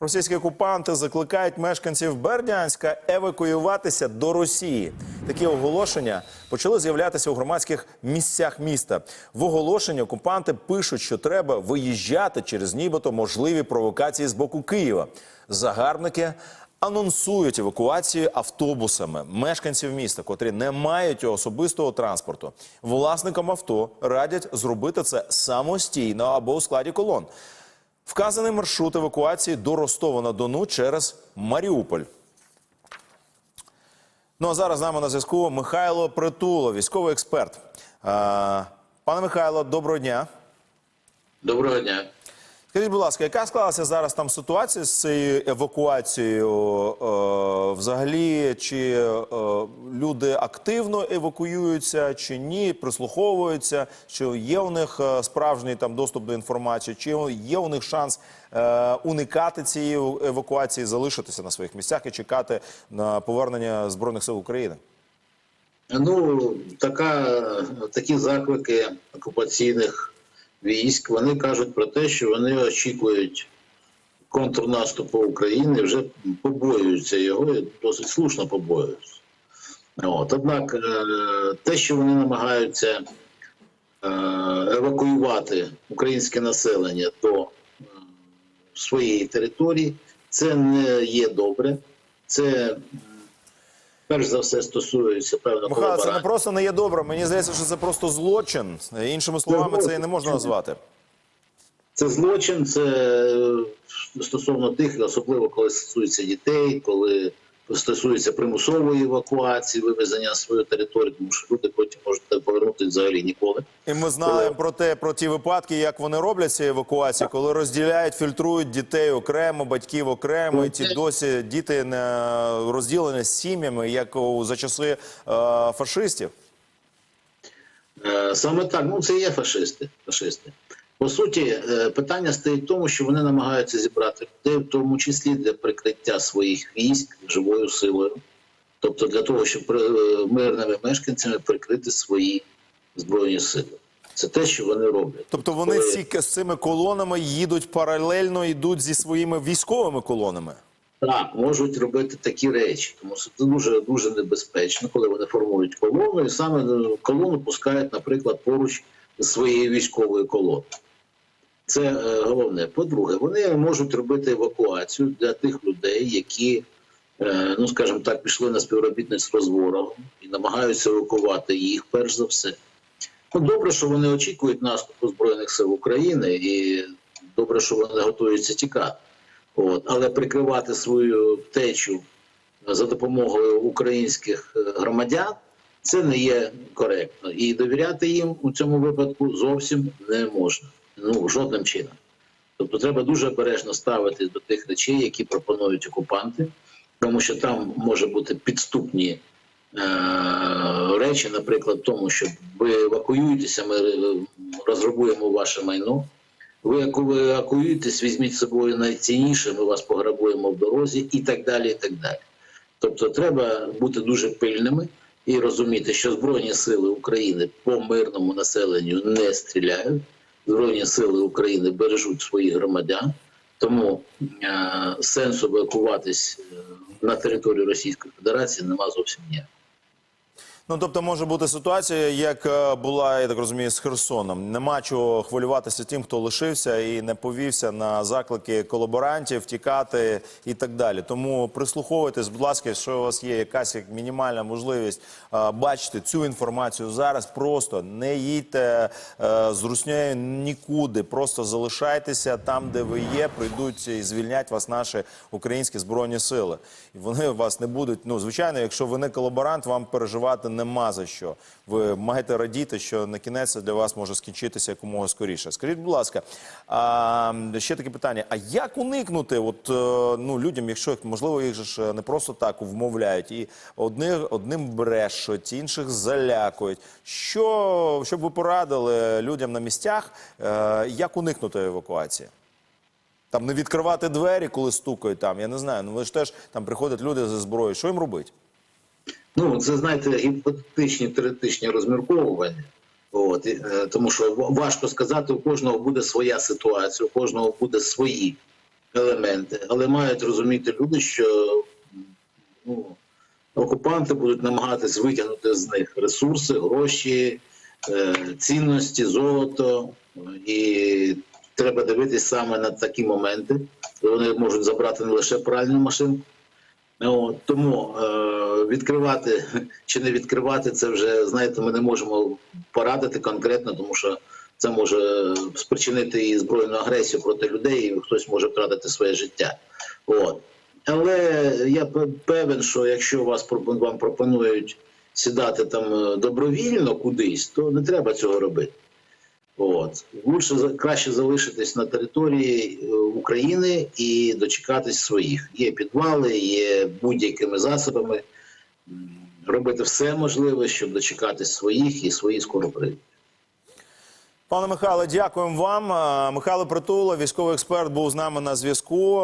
Російські окупанти закликають мешканців Бердянська евакуюватися до Росії. Такі оголошення почали з'являтися у громадських місцях міста. В оголошенні окупанти пишуть, що треба виїжджати через нібито можливі провокації з боку Києва. Загарбники анонсують евакуацію автобусами мешканців міста, котрі не мають особистого транспорту. Власникам авто радять зробити це самостійно або у складі колон. Вказаний маршрут евакуації до Ростова на Дону через Маріуполь. Ну а зараз з нами на зв'язку Михайло Притуло, військовий експерт. Пане Михайло, доброго дня. Доброго дня. Скажіть, будь ласка, яка склалася зараз там ситуація з цією евакуацією? Е, взагалі, чи е, люди активно евакуюються, чи ні, прислуховуються, чи є у них е, справжній там доступ до інформації, чи є у них шанс е, уникати цієї евакуації, залишитися на своїх місцях і чекати на повернення збройних сил України? Ну, така, такі заклики окупаційних військ, вони кажуть про те, що вони очікують контрнаступу України, вже побоюються його, і досить слушно побоюються. От, однак, е, те, що вони намагаються е, евакуювати українське населення до е, своєї території, це не є добре. Це перш за все стосується певно Михайло, це не просто не є добре. Мені здається, що це просто злочин. Іншими словами, це і не можна назвати. Це злочин, це е, стосовно тих, особливо коли стосується дітей, коли стосується примусової евакуації, вивезення на свою територію, тому що люди потім можуть повернутися взагалі ніколи. І ми знаємо про те, про ті випадки, як вони роблять ці евакуації, коли розділяють, фільтрують дітей окремо, батьків окремо, і ті досі діти не розділені з сім'ями, як у за часи е, фашистів. Е, Саме так, ну це є фашисти. фашисти. По суті, е, питання стоїть в тому, що вони намагаються зібрати людей, в тому числі для прикриття своїх військ живою силою, тобто для того, щоб е, мирними мешканцями прикрити свої збройні сили. Це те, що вони роблять. Тобто вони Коли- ці з цими колонами їдуть паралельно, йдуть зі своїми військовими колонами. Так, можуть робити такі речі, тому що це дуже дуже небезпечно, коли вони формують колону, і саме е, колону пускають, наприклад, поруч з своєю військовою колоною. Це е, головне. По-друге, вони можуть робити евакуацію для тих людей, які, е, ну скажімо так, пішли на співробітництво з ворогом і намагаються евакувати їх перш за все. Добре, що вони очікують наступу Збройних сил України, і добре, що вони готуються тікати. От, але прикривати свою втечу за допомогою українських е, громадян це не є коректно. І довіряти їм у цьому випадку зовсім не можна. Ну жодним чином. Тобто треба дуже обережно ставитись до тих речей, які пропонують окупанти, тому що там може бути підступні речі, наприклад, в тому, що ви евакуюєтеся, ми е, розграбуємо ваше майно. Ви евакуюєтесь, візьміть з собою найцінніше, ми вас пограбуємо в дорозі і так далі. і так далі. Тобто треба бути дуже пильними і розуміти, що Збройні сили України по мирному населенню не стріляють. Збройні сили України бережуть своїх громадян, тому е- сенсу евакуватись е, на територію Російської Федерації нема зовсім ніякого. Ну тобто може бути ситуація, як е, була, я так розумію, з Херсоном. Нема чого хвилюватися тим, хто лишився і не повівся на заклики колаборантів, тікати і так далі. Тому прислуховуйтесь, будь ласка, якщо у вас є якась як мінімальна можливість е, бачити цю інформацію зараз. Просто не їдьте е, з руснею нікуди. Просто залишайтеся там, де ви є. Прийдуть і звільнять вас наші українські збройні сили. І вони вас не будуть. Ну звичайно, якщо ви не колаборант, вам переживати нема за що. Ви маєте радіти, що на кінець для вас може скінчитися якомога скоріше. Скажіть, будь ласка, а, ще таке питання: а як уникнути, от е, ну людям, якщо можливо, їх же ж не просто так вмовляють, і одних одним брешуть, інших залякують. Що щоб ви порадили людям на місцях, е, як уникнути евакуації? Там не відкривати двері, коли стукають там. Я не знаю. Ну ви ж теж там приходять люди зі зброєю. Що їм робити? Ну, це знаєте, гіпотетичні теоретичні розмірковування. От, е, тому що важко сказати, у кожного буде своя ситуація, у кожного буде свої елементи, але мають розуміти люди, що ну, окупанти будуть намагатись витягнути з них ресурси, гроші, е, цінності, золото. І треба дивитись саме на такі моменти, вони можуть забрати не лише пральну машинку. От, тому е, відкривати чи не відкривати, це вже знаєте, ми не можемо порадити конкретно, тому що це може спричинити і збройну агресію проти людей, і хтось може втратити своє життя. От. Але я певен, що якщо вас вам пропонують сідати там е, добровільно кудись, то не треба цього робити. От лучше краще залишитись на території е, України і дочекатись своїх. Є підвали, є будь-якими засобами. Робити все можливе, щоб дочекатись своїх, і свої скоро прийдуть. Пане Михайле, дякуємо вам. Е, Михайло Притула, військовий експерт, був з нами на зв'язку.